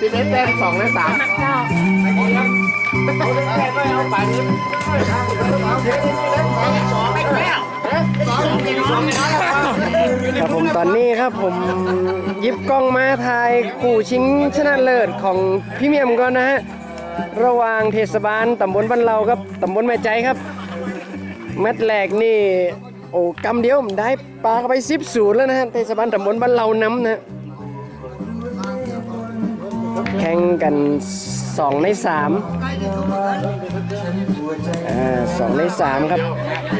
สิบเอ็ดแต้มสองในสามเจ้าครับผมตอนนี้ครับผมหยิบกล้องมาถ่ายกูชิงชนะเลิศของพี่เมียมก่อนนะฮะ ระหว่างเทศบาลตำบลบ้านเราครับตำบลแม่ใจครับ แมตช์แรกนี่ โอ้กำเดียวผมได้ปลาไปสิบศูนย์แล้วนะฮะเทศบาลตำบลบ้านเราน้ำนะฮะ แข่งกันสองในสามอ่าสองในสามครับ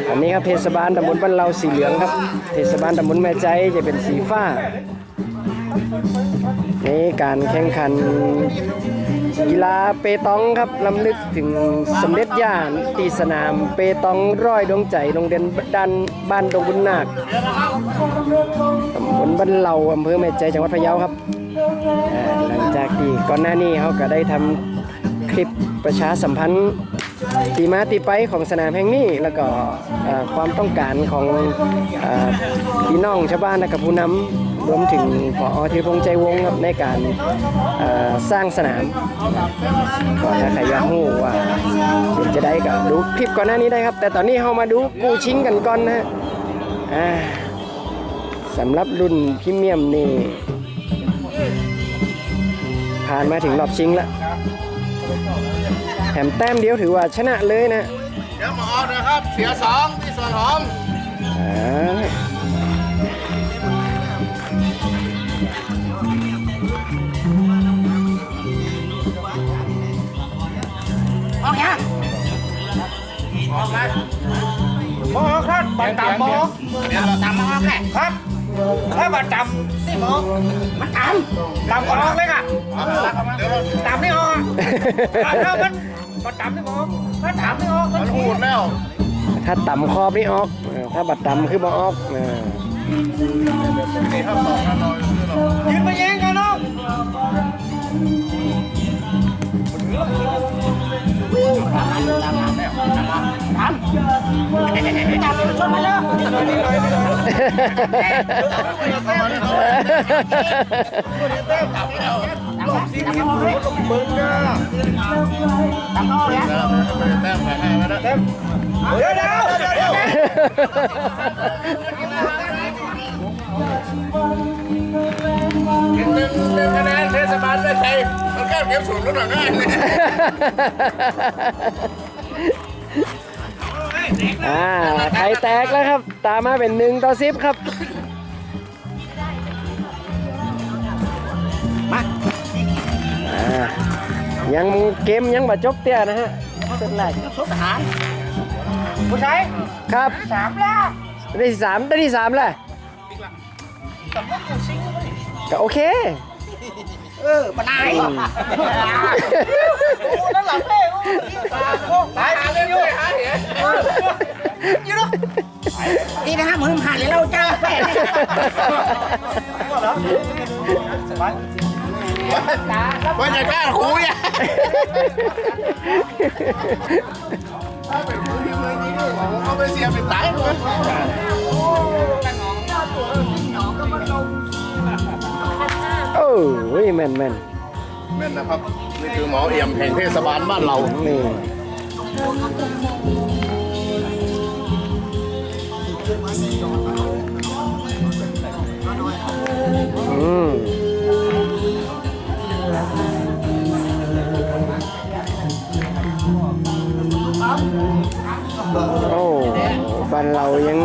อันนี้ครับเทศบาลตำบลบ้านเราสีเหลืองครับ เทศบาลตำบลแม่ใจจะเป็นสีฟ้า นี่การแข่งขันกีฬาเปตองครับลำลึกถึงสมเด็จย่าตีสนาม เปตองร้อยดวงใจโรงเรียนดันบ้านดงบุญนาคตำบลบ้านเหล่าอำเภอแม่ใจจังหวัดพะเยาครับ อ่าหลังจากที่ก่อนหน้านี้เขาก็ได้ทำคลิปประชาสัมพันธ์ตีมาตีไปของสนามแห่งนี้แล้วก็อ่อความต้องการของอ่อพี่น้องชาวบ้านและกับผู้นำรวมถึงพอธีรพงษ์ใจวงศ์ครับในการอ่อสร้างสนาม ก็ถ้าใครอยากรู้ว่าเป็นจะได้ก็ดูคลิปก่อนหน้านี้ได้ครับ แต่ตอนนี้เรามาดูกูชิงกันก่อนนะฮะอ่าสำหรับรุ่นพรีเมียมนี่ ผ่านมาถึงรอบชิงแล้วแถมแต้มเดียวถือว่าชนะเลยนะเดี๋ยวหมอนะครับ เสียสองที่ส่วนหอมอ่าออกยังออกไหมหมอครับบัตรต่ำหมอเดี๋ยวเราตามมาออกแหละครับ ถ้าบัตรต่ำนี่หมอมันตามต่ำก่อนออกเลยค่ะเดี๋ยวเราต่ำนี่ออกอะถ้ามันบัตรต่ำนี่หมอถ้าตำนี่ออกมันหูดแล้ว ถ้าต่ำคอบนี่ออก ถ้าบัดต่ำคือบ่ออกเออนี่ครับสองกันเราเรายืนมาแย่งกันเนาะตามชนมาเลยสิบสิบศูนย์ต้องมึงนะตามอกแล้วต้มแพ้ให้มาแล้วเดี๋ยวเดี๋ยวเดี๋ยวเดี๋ยวหนึ่ง หนึ่งคะแนนเทศบาลไม่ใช่มันแก้เก็บศูนย์แล้วหน่อยง่ายเลย อ่าไข่แตกแล้วครับ ตามมาเป็นหนึ่งต่อสิบครับอ่ายังเกมยังบ่จบเตี้ยนะฮะเซตแรกสุดทหารผู้ชายครับสามแล้วได้ที่สามได้ที่สามแหละก็โอเค เออปนายนั่นหลังเป้โอ้ตายเลยอยู่นี่นะฮะมึงผ่านเลยเราจ้าแปดว่าจะกล้าคุยอะถ้าเป็นมือที่มือนี้ก็บอกว่าเขาไปเสียเป็นตายเลย โอ้ยแม่นแม่นแม่นนะครับ นี่คือหมอเอี่ยมแห่งเทศบาลบ้านเรา นี่อืมโอ้บ้านเรายัง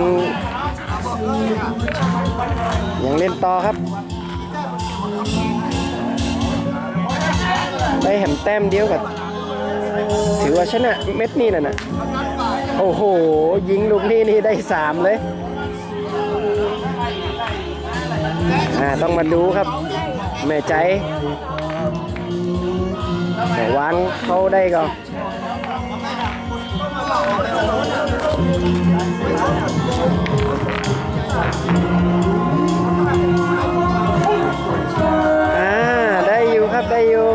ยังเล่นต่อครับ ได้แหมแต้มเดียวกับถือว่าชนะเม็ดนี่แหละนะโอ้โห ยิงลูกนี้นี่ได้สามเลยอ่าต้องมาดูครับ แม่ใจแต่วางเขาได้ก็ อยู่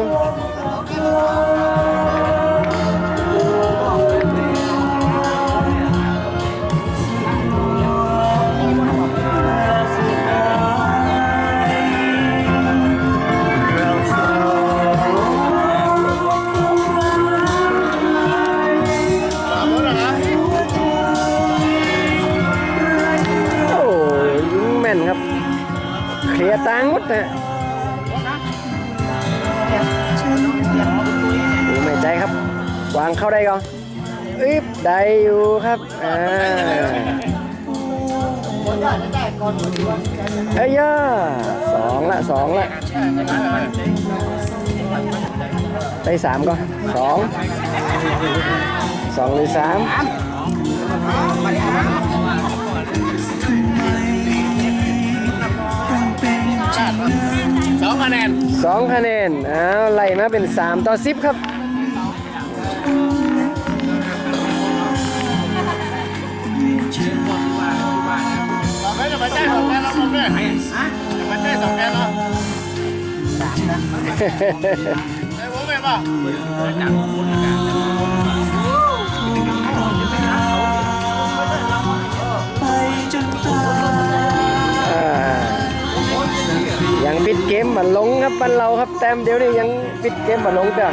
เอ้ยย่าสองละสองละได้สามก่อนสองสองหรือสามสองคะแนนสองคะแนนอ้าวไล่มาเป็นสามต่อสิบครับ องแกนแล้วผมเนี่ยจะมาแจ้งสองแกนแล้วไอ้ผมไม่ป่ะอ่ายังปิดเกมมาลงครับบ้านเราครับแต้มเดียวนี่ยังปิดเกมมาลงจ้ะ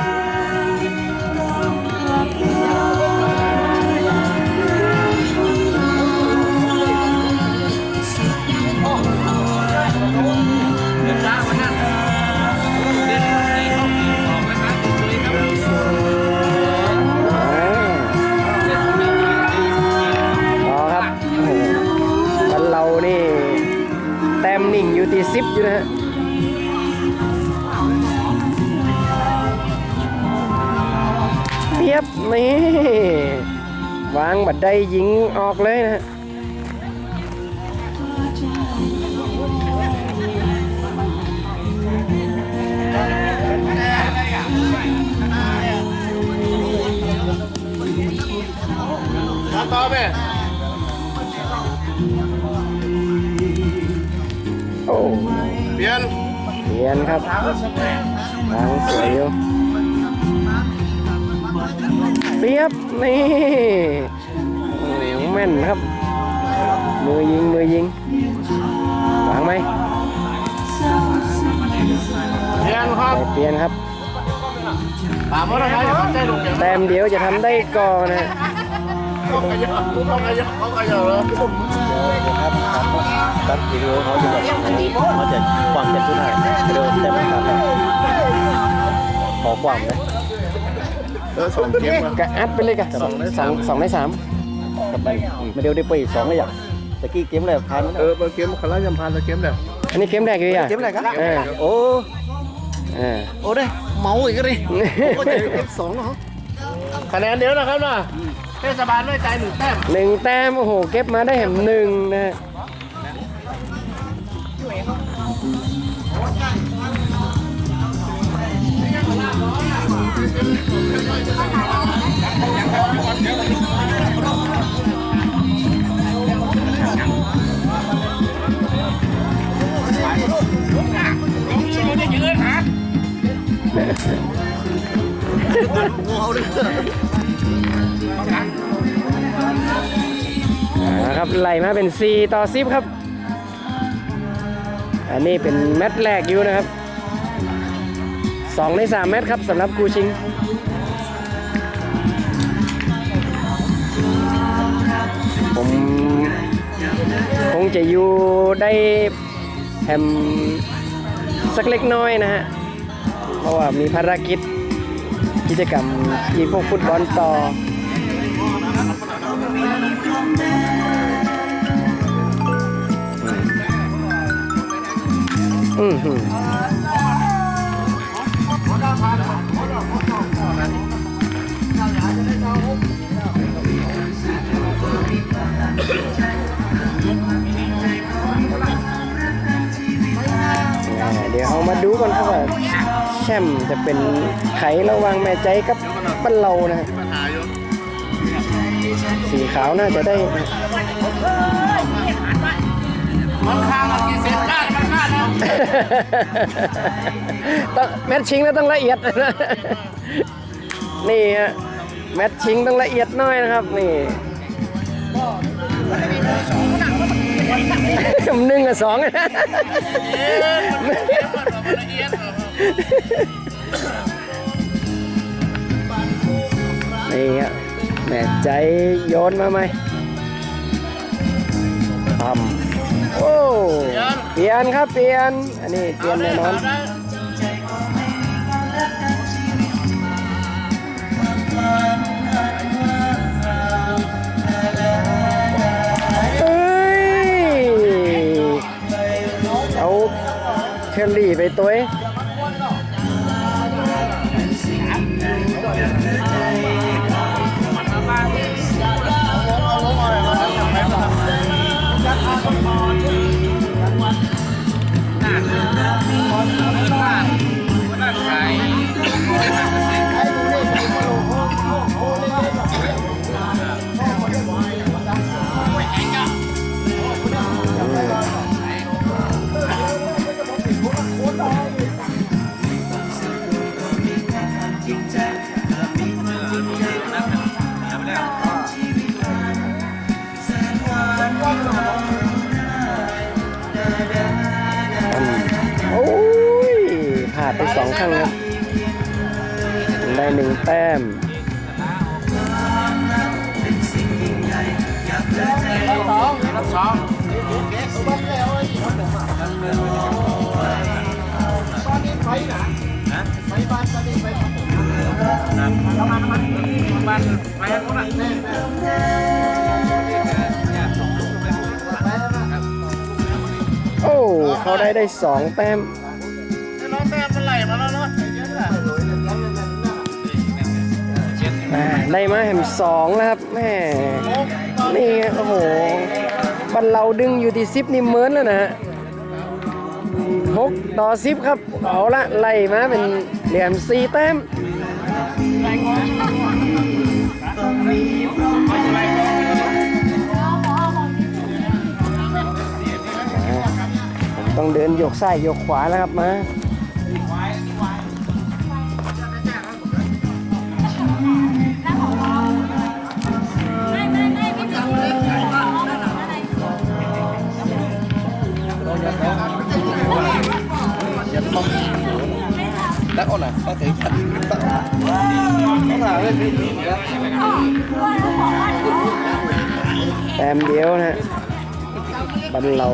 วางบัดได้ยิงออกเลยนะฮะมาต่อไปโอ้เปลี่ยนเปลี่ยนครับวางสวยอยู่เปียบนี่โอ้ แม่นครับ มือยิง มือยิงวางไหมเปลี่ยนครับไปเปลี่ยนครับถามว่าอะไรจะมาแจ้งลูกเดียวแต้มเดียวจะทำได้ก่อนนะเขาขยับเขาขยับเขาขยับเลยครับวิดีโอเขาจะแบบเขาจะความเจ็บทุกท่าวิดีโอเต็มครับขอความนะเออสองเกมอะกะอัดไปเลยกะสองสองสองในสาม กับไปมาเดียวได้ไปสองเลยอย่างตะกี้เกมแรกผ่านเออเกมคารายัมพันธ์เกมเดียวอันนี้เกมแรกอยู่อะเกมแรกครับเออโอ้เออโอ้ได้เมาอีกเลยโอ้เกมสองเหรอคะแนนเดียวนะครับนะเทศบาลด้วยใจหนึ่งแต้มหนึ่งแต้มโอ้โหเก็บมาได้แหมหนึ่งนะฮะเครับไหลมาเป็น 4 ต่อ 10 ครับ อันนี้เป็นแมตช์แรกอยู่นะครับ 2 ใน 3 แมตช์ครับสำหรับกูชิงผมคงจะอยู่ได้ แฮมสักเล็กน้อยนะฮะ เพราะว่ามีภารกิจกิจกรรมที่พวกฟุตบอลต่ออืม ดี๋ยวเอามาดูกันครับว่าแชมป์จะเป็นไขระหว่างแม่ใจกับปั้นเรานะฮะปัญหาอยู่สีขาวน่าจะได้นะมันข้างมันกี่เซนได้มันข้างนะต้องแมตช์ชิงแล้วต้องละเอียดนะนี่ฮะแมตช์ชิงต้องละเอียดหน้อยนะครับนี่ หนึ่งกับสองเอ๊ะมันเกมมันละเอียดนี่ฮะแม่ใจโยนมาไหมทำโอ้ เปลี่ยนครับเปลี่ยน อันนี้เปลี่ยนแน่นอน ชอรี่ไปตัวเองานไปสองครั้งครับ ได้หนึ่งแต้มโอ้เขาได้ได้สองแต้ม อ่าได้มาแหมสองแล้วครับแม่นี่โอ้โหบันเราดึงอยู่ที่ซิปนี่เมินแล้วนะฮะหกต่อซิปครับ เอาละไล่มาเป็นเหลี่ยมสี่แต้มต้องเดินโยกซ้ายโยกขวาแล้วครับมา แล้วเอาหน่อยก็ถึงขันต้องหาเรื่องนี้แล้วแต้มเดียวนะฮะบันเรา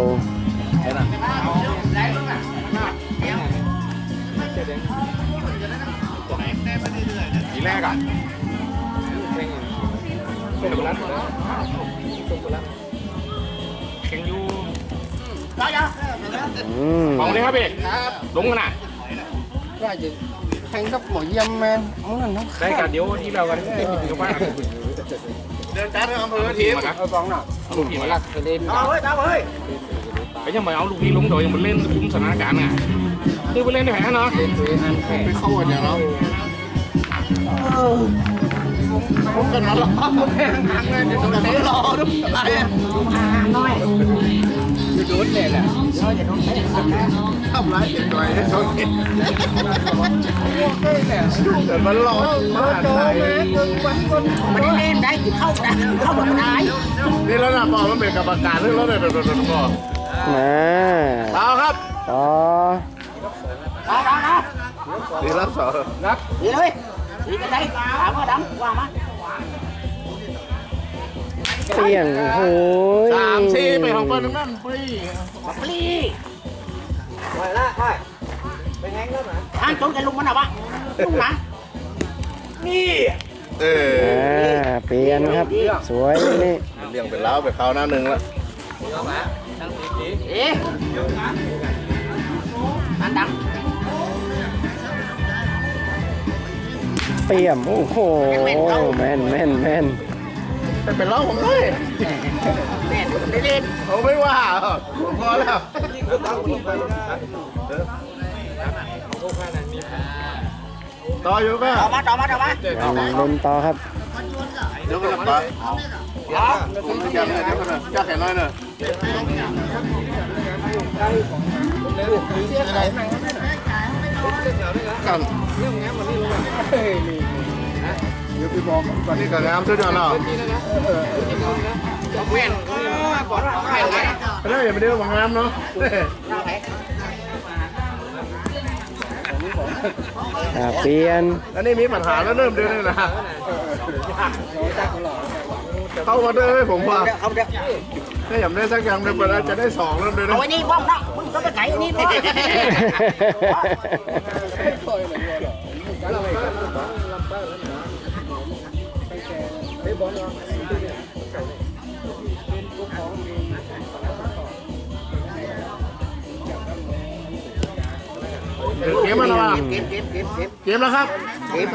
ทีแรกอะส่งไปแล้วส่งไปแล้วแข่งอยู่อืมของเลยครับพี่ลงกันนะ ว่าจะแข่งกับหมอเยี่ยมแมนเอาเงินเนาะได้กันเดี๋ยวที่เรากันเต็มที่กับบ้านเดินการเดินอำเภอทีมเอาสองหน่ะลูกทีมมาละไปเล่นเอาเฮ้ยเอาเฮ้ยไปยังไม่เอาลูกนี้ลงโดยยังมันเล่นคุ้มสถานการณ์อะคือไปเล่นในแผนเนาะไปเข้าวันอย่างเนาะผมกันมาหรอแข่งทางเลยเดี๋ยวโดนเตะรอดูอะไรอ่ะอยู่โดนเลยแหละทำร้ายเด็กหน่อยชนแต่มันหลอกมาไทยมันเล่นได้เข้าได้เข้าแบบไหนนี่แล้วนะบอกมันเป็นกรรมการเรื่องแล้วเนี่ยโดนโดนโดนบอกมาเอาครับต่อเอาเอาเอาดีรับสองดีเลยดีกันได้ถามว่าดำว่ามา เปลี่ยงโอ้ยสามสี่ไปของเปิ้ลนั่นฟรีปลีไปละไปไปแหงแล้วนะทางจนกันลุงมันอะวะลุงนะนี่เอออ่าเปลี่ยนครับ สวยนี่เลี้ยงเป็นเล้าไปเขาหน้าหนึ่งแล้วเอ๊ะอันดเปี่ยมโอ้โหแม่นแม่นแม่น เป็นเล้าผมด้วยำแม่ได้เล่นผมไม่ว่าผมพอแล้วต่ออยู่ก็ต่อมาต่อมาต่อมายังเล่นต่อครับเดี๋ยวก็จะต่อเดี๋ยวผมจะยังไงเดี๋ยวก็จะจะแข่งน้อยหน่อยกันเดี๋ยวพี่บอกตอนนี้ก็งามสุดยอดแล้วแม่นก่อนแม่นไงไม่ได้อย่าไปเดือดงามเนาะอ่าเปลี่ยนอันนี้มีปัญหาแล้วเริ่มเดือนเลยนะเข้ามาเด้อผมว่าเอาถ้าอยากได้สักอย่างเดี๋ยวจะได้สองเริ่มเดือนเอาไว้นี่บ้องนะมึงก็ไปไก่นี่บ้อง เกมแล้วเกมเกมเกมเกมเกมแล้วครับ เกม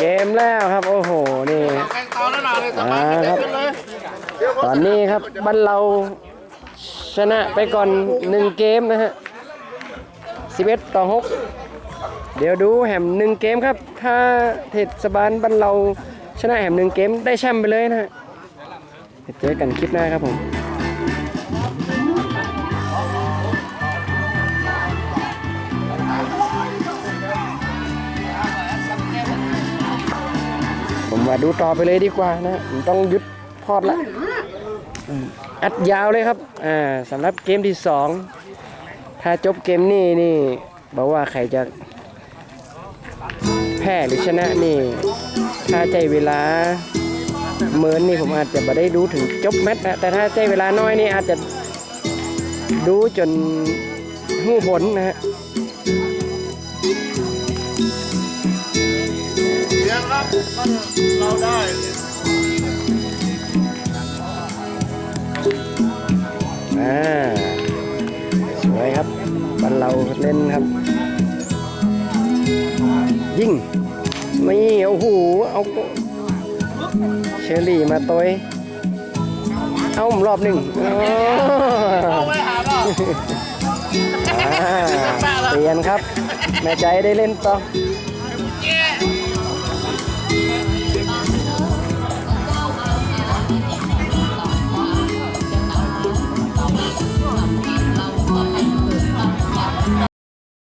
เกมแล้วครับ โอ้โห นี่ แข่งต่อแล้วนะเลยสบายอ่าครับขึ้นเลยตอนนี้ครับบ้านเราชนะไปก่อนหนึ่งเกมนะฮะ 11 ต่อ 6 เดี๋ยวดูแหมหนึ่งเกมครับ ถ้าเทศบาลบ้านเรา ชนะแหมหนึ่งเกมได้แชมป์ไปเลยนะฮะเจอกันคลิปหน้าครับผมผมว่าดูต่อไปเลยดีกว่านะผมต้องยุดพอดละอัดยาวเลยครับอ่าสำหรับเกมที่สองถ้าจบเกมนี้นี่บอกว่าใครจะแพ้หรือชนะนี่ ถ้าใจเวลาเมินนี่ผมอาจจะไม่ได้ดูถึงจบแมตช์นะแต่ถ้าใจเวลาน้อยนี่อาจจะดูจนหู้ผลนะฮะเสียงรับเราได้อ่าสวยครับบ้านเราเล่นครับ ยิ่ง ไม่โอ้โหเอาเชอรี่มาตัวเองเอาผมรอบหนึ่งอ๋อไม่หาหรอกอ่าเปลี่ยนครับ แม่ใจได้เล่นต่อ